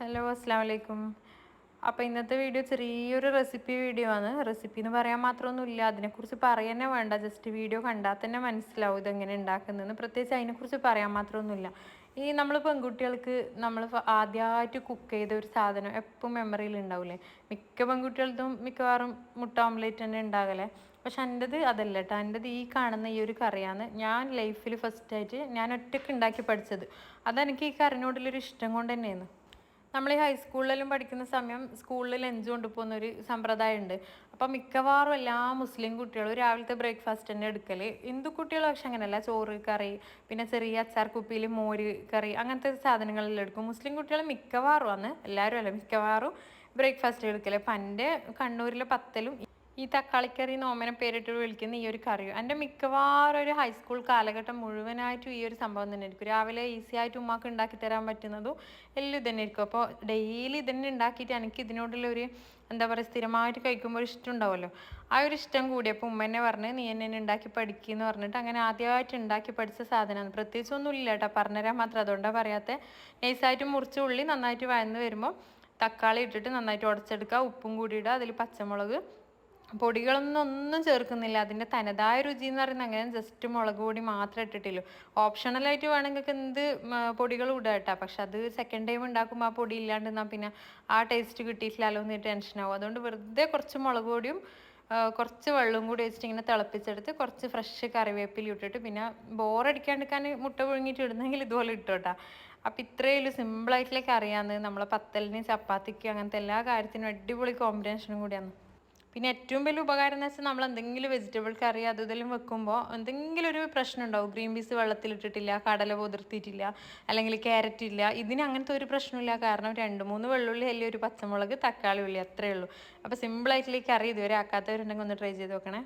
Hello അസ്സാം വലൈക്കും അപ്പോൾ ഇന്നത്തെ വീഡിയോ ചെറിയൊരു റെസിപ്പി വീഡിയോ ആണ്. റെസിപ്പി എന്ന് പറയാൻ മാത്രമൊന്നുമില്ല. അതിനെക്കുറിച്ച് പറയാനേ വേണ്ട. ജസ്റ്റ് വീഡിയോ കണ്ടാൽ തന്നെ മനസ്സിലാവും ഇതെങ്ങനെ ഉണ്ടാക്കുന്നതെന്ന്. പ്രത്യേകിച്ച് അതിനെക്കുറിച്ച് പറയാൻ മാത്രമൊന്നുമില്ല. ഈ നമ്മൾ പെൺകുട്ടികൾക്ക് നമ്മൾ ആദ്യമായിട്ട് കുക്ക് ചെയ്ത ഒരു സാധനം എപ്പോഴും മെമ്മറിയിൽ ഉണ്ടാവില്ലേ മിക്ക പെൺകുട്ടികൾക്കും മിക്കവാറും മുട്ട ഓംലേറ്റ് തന്നെ ഉണ്ടാകലേ പക്ഷെ എന്റെത് അതല്ല കേട്ടോ എന്റെത് ഈ കാണുന്ന ഈ ഒരു കറിയാണ് ഞാൻ ലൈഫിൽ ഫസ്റ്റായിട്ട് ഞാൻ ഒറ്റയ്ക്ക് ഉണ്ടാക്കി പഠിച്ചത്. അതെനിക്ക് ഈ കറിനോടുള്ളൊരു ഇഷ്ടം കൊണ്ട് തന്നെയാണ്. നമ്മൾ ഈ ഹൈസ്കൂളിലെല്ലാം പഠിക്കുന്ന സമയം സ്കൂളിൽ ലഞ്ച് കൊണ്ടുപോകുന്ന ഒരു സമ്പ്രദായം ഉണ്ട് അപ്പം മിക്കവാറും എല്ലാ മുസ്ലിം കുട്ടികളും രാവിലത്തെ ബ്രേക്ക്ഫാസ്റ്റ് തന്നെ എടുക്കൽ ഹിന്ദു കുട്ടികൾ പക്ഷെ അങ്ങനെയല്ല. ചോറ് കറി പിന്നെ ചെറിയ അച്ചാർ കുപ്പിയിൽ മോര് കറി അങ്ങനത്തെ സാധനങ്ങളെല്ലാം എടുക്കും. മുസ്ലിം കുട്ടികൾ മിക്കവാറും ആണ് എല്ലാവരും അല്ല മിക്കവാറും ബ്രേക്ക്ഫാസ്റ്റ് എടുക്കൽ അപ്പം എന്റെ കണ്ണൂരിലെ പത്തലും ഈ തക്കാളിക്കറി എന്ന് ഓമന പേരിട്ട് വിളിക്കുന്ന ഈ ഒരു കറിയും? എന്റെ മിക്കവാറും ഒരു ഹൈസ്കൂൾ കാലഘട്ടം മുഴുവനായിട്ടും ഈ ഒരു സംഭവം തന്നെ ആയിരിക്കും. രാവിലെ ഈസി ആയിട്ട് ഉമ്മാക്ക് ഉണ്ടാക്കി തരാൻ പറ്റുന്നതും എല്ലാം ഇതന്നെ ആയിരിക്കും. അപ്പോൾ ഡെയിലി ഇതന്നെ ഉണ്ടാക്കിയിട്ട് എനിക്ക് ഇതിനോടുള്ള ഒരു എന്താ പറയുക സ്ഥിരമായിട്ട് കഴിക്കുമ്പോൾ ഒരു ഇഷ്ടം ഉണ്ടാവുമല്ലോ. ആ ഒരു ഇഷ്ടം കൂടി അപ്പോൾ ഉമ്മ എന്നെ പറഞ്ഞ് നീ എന്നെ ഉണ്ടാക്കി പഠിക്കുന്നു പറഞ്ഞിട്ട് അങ്ങനെ ആദ്യമായിട്ട് ഉണ്ടാക്കി പഠിച്ച സാധനമാണ്. പ്രത്യേകിച്ച് ഒന്നും ഇല്ല കേട്ടോ പറഞ്ഞുതരാൻ മാത്രം. അതുകൊണ്ടാണ് പറയാത്ത നൈസായിട്ട് മുറിച്ച ഉള്ളി നന്നായിട്ട് വഴന്ന് വരുമ്പോൾ തക്കാളി ഇട്ടിട്ട് നന്നായിട്ട് ഉടച്ചെടുക്കുക. ഉപ്പും കൂടി ഇടുക. അതിൽ പച്ചമുളക് പൊടികളൊന്നും ഒന്നും ചേർക്കുന്നില്ല. അതിന്റെ തനതായ രുചി എന്ന് പറയുന്നത് അങ്ങനെ ജസ്റ്റ് മുളക് പൊടി മാത്രമേ ഇട്ടിട്ടുള്ളൂ. ഓപ്ഷണലായിട്ട് വേണമെങ്കിൽ എന്ത് പൊടികൾ ഇടുക കേട്ടോ. പക്ഷെ അത് സെക്കൻഡ് ടൈം ഉണ്ടാക്കുമ്പോൾ ആ പൊടി ഇല്ലാണ്ട് എന്നാൽ പിന്നെ ആ ടേസ്റ്റ് കിട്ടിയിട്ടില്ലല്ലോ എന്ന് ടെൻഷനാവും അതുകൊണ്ട് വെറുതെ കുറച്ച് മുളക് പൊടിയും കുറച്ച് വെള്ളവും കൂടി വെച്ചിട്ട് ഇങ്ങനെ തിളപ്പിച്ചെടുത്ത് കുറച്ച് ഫ്രഷ് കറിവേപ്പില ഇട്ടിട്ട് പിന്നെ ബോറടിക്കാണ്ടിരിക്കാൻ മുട്ട പുഴുങ്ങിയിട്ട് ഇടുന്നെങ്കിൽ ഇതുപോലെ ഇട്ടോട്ടാ അപ്പം ഇത്രയും സിമ്പിളായിട്ടുള്ള കറിയാണ്. നമ്മളെ പത്തലിന് ചപ്പാത്തിക്ക് അങ്ങനത്തെ എല്ലാ കാര്യത്തിനും അടിപൊളി കോമ്പിനേഷനും കൂടിയാണ്. പിന്നെ ഏറ്റവും വലിയ ഉപകാരം എന്ന് വെച്ചാൽ നമ്മൾ എന്തെങ്കിലും വെജിറ്റബിൾ കറി അത് ഇതിലും വെക്കുമ്പോൾ എന്തെങ്കിലും ഒരു പ്രശ്നം ഉണ്ടാവും. ഗ്രീൻ പീസ് വെള്ളത്തിലിട്ടിട്ടില്ല കടല പൊതിർത്തിയിട്ടില്ല അല്ലെങ്കിൽ ക്യാരറ്റ് ഇല്ല. ഇതിന് അങ്ങനത്തെ ഒരു പ്രശ്നമില്ല കാരണം രണ്ട് മൂന്ന് വെള്ളുള്ളി അല്ലെങ്കിൽ ഒരു പച്ചമുളക് തക്കാളി ഉള്ളി അത്രയേ ഉള്ളൂ. അപ്പോൾ സിമ്പിളായിട്ടുള്ള കറി ഇതുവരെ ആക്കാത്തവരുണ്ടെങ്കിൽ ഒന്ന് ട്രൈ ചെയ്ത് നോക്കണേ.